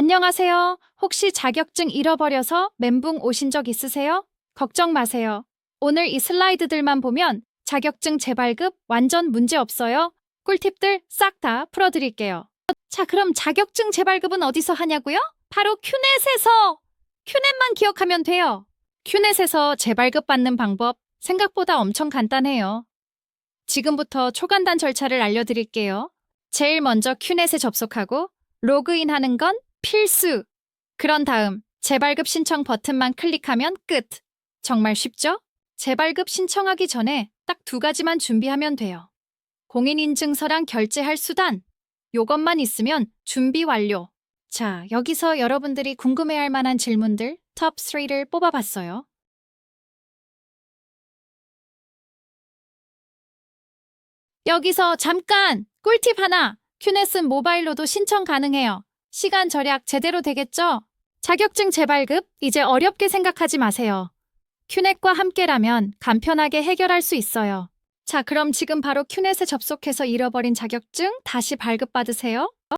안녕하세요. 혹시 자격증 잃어버려서 멘붕 오신 적 있으세요? 걱정 마세요. 오늘 이 슬라이드들만 보면 자격증 재발급 완전 문제 없어요. 꿀팁들 싹 다 풀어드릴게요. 자, 그럼 자격증 재발급은 어디서 하냐고요? 바로 큐넷에서! 큐넷만 기억하면 돼요. 큐넷에서 재발급 받는 방법 생각보다 엄청 간단해요. 지금부터 초간단 절차를 알려드릴게요. 제일 먼저 큐넷에 접속하고 로그인 하는 건 필수. 그런 다음 재발급 신청 버튼만 클릭하면 끝. 정말 쉽죠? 재발급 신청하기 전에 딱 두 가지만 준비하면 돼요. 공인인증서랑 결제할 수단. 요것만 있으면 준비 완료. 자, 여기서 여러분들이 궁금해할 만한 질문들 톱 3를 뽑아봤어요. 여기서 잠깐! 꿀팁 하나! 큐넷은 모바일로도 신청 가능해요. 시간 절약 제대로 되겠죠? 자격증 재발급 이제 어렵게 생각하지 마세요. 큐넷과 함께라면 간편하게 해결할 수 있어요. 자, 그럼 지금 바로 큐넷에 접속해서 잃어버린 자격증 다시 발급받으세요.